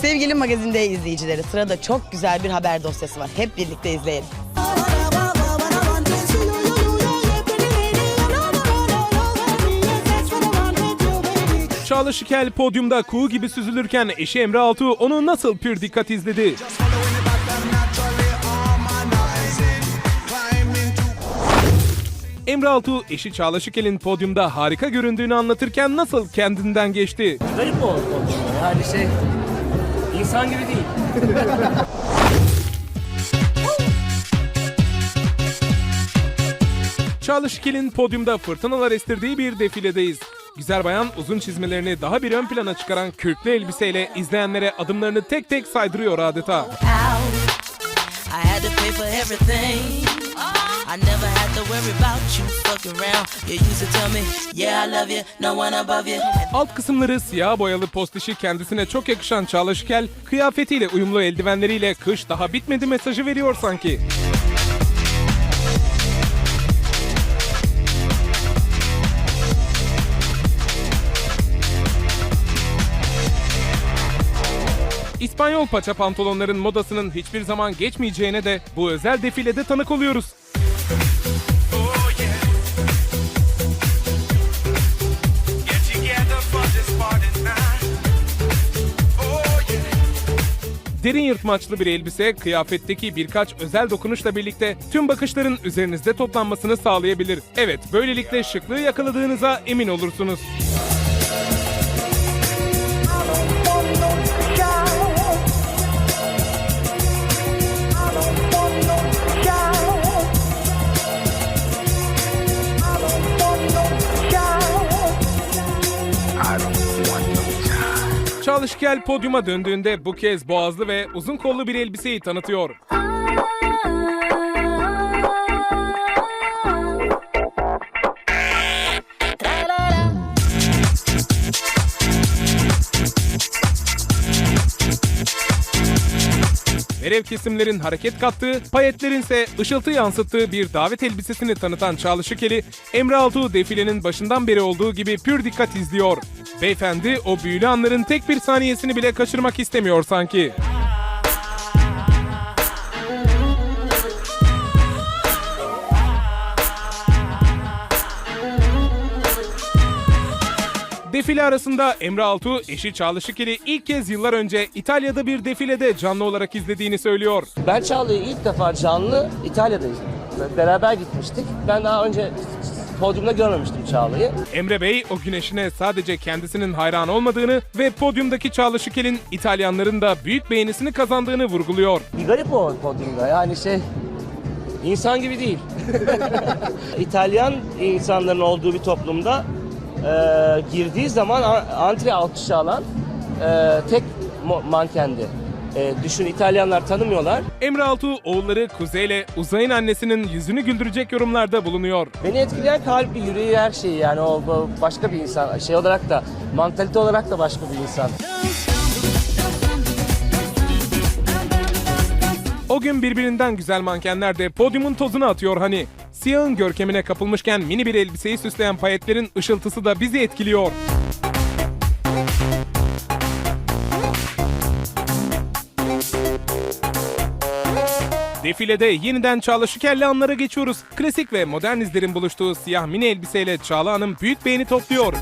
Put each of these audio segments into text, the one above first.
Sevgili magazinde izleyicileri sırada çok güzel bir haber dosyası var. Hep birlikte izleyelim. Çağla Şikel podyumda kuğu gibi süzülürken eşi Emre Altuğ onu nasıl pür dikkat izledi. Emre Altuğ eşi Çağla Şikel'in podyumda harika göründüğünü anlatırken nasıl kendinden geçti. Garip o konuşma. Yani şey insan gibi değil. Çağla Şikel'in podyumda fırtınalar estirdiği bir defiledeyiz. Güzel bayan uzun çizmelerini daha bir ön plana çıkaran kürklü elbiseyle izleyenlere adımlarını tek tek saydırıyor adeta. out. I had to pay for everything. I never had to worry about you fucking around. You used to tell me, yeah, I love you, no one above you. Alt kısımları siyah boyalı postişi kendisine çok yakışan Çağla Şikel, kıyafetiyle uyumlu eldivenleriyle kış daha bitmedi mesajı veriyor sanki. İspanyol paça pantolonların modasının hiçbir zaman geçmeyeceğine de bu özel defilede tanık oluyoruz. Derin yırtmaçlı bir elbise, kıyafetteki birkaç özel dokunuşla birlikte tüm bakışların üzerinizde toplanmasını sağlayabilir. Evet, böylelikle şıklığı yakaladığınıza emin olursunuz. Çağla Şikel podyuma döndüğünde bu kez boğazlı ve uzun kollu bir elbiseyi tanıtıyor. Verev kesimlerin hareket kattığı, payetlerin ise ışıltı yansıttığı bir davet elbisesini tanıtan Çağla Şikel'i, Emre Altuğ defilenin başından beri olduğu gibi pür dikkat izliyor. Beyefendi o büyülü anların tek bir saniyesini bile kaçırmak istemiyor sanki. Defile arasında Emre Altuğ, eşi Çağla Şikel'i ilk kez yıllar önce İtalya'da bir defilede canlı olarak izlediğini söylüyor. Ben Çağla'yı ilk defa canlı İtalya'da izledim. Beraber gitmiştik. Ben daha önce podyumda görmemiştim Çağla'yı. Emre Bey o güneşine sadece kendisinin hayran olmadığını ve podyumdaki Çağla Şikel'in İtalyanların da büyük beğenisini kazandığını vurguluyor. Bir garip o podyumda. Yani şey insan gibi değil. İtalyan insanların olduğu bir toplumda e, girdiği zaman antre alkışı alan e, tek mankendi. E, düşün İtalyanlar tanımıyorlar. Emre Altuğ oğulları Kuzey ile Uzay'ın annesinin yüzünü güldürecek yorumlarda bulunuyor. Beni etkileyen kalbi, yüreği, her şeyi yani o başka bir insan. Şey olarak da, mantalite olarak da başka bir insan. O gün birbirinden güzel mankenler de podyumun tozunu atıyor hani. Siyahın görkemine kapılmışken mini bir elbiseyi süsleyen payetlerin ışıltısı da bizi etkiliyor. Defilede yeniden Çağla Şiker'le anlara geçiyoruz. Klasik ve modern izlerin buluştuğu siyah mini elbiseyle Çağla Hanım büyük beğeni topluyor.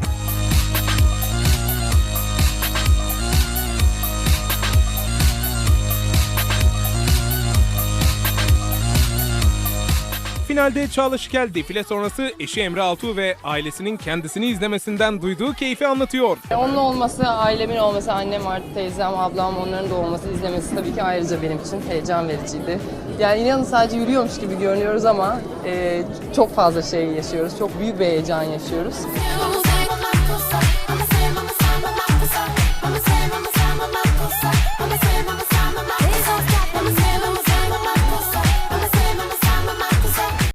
Finalde Çağla Şikel defile sonrası eşi Emre Altuğ ve ailesinin kendisini izlemesinden duyduğu keyfi anlatıyor. Onun olması, ailemin olması, annem artı teyzem, ablam onların da olması, izlemesi tabii ki ayrıca benim için heyecan vericiydi. Yani inanın sadece yürüyormuş gibi görünüyoruz ama e, çok fazla şey yaşıyoruz. Çok büyük bir heyecan yaşıyoruz.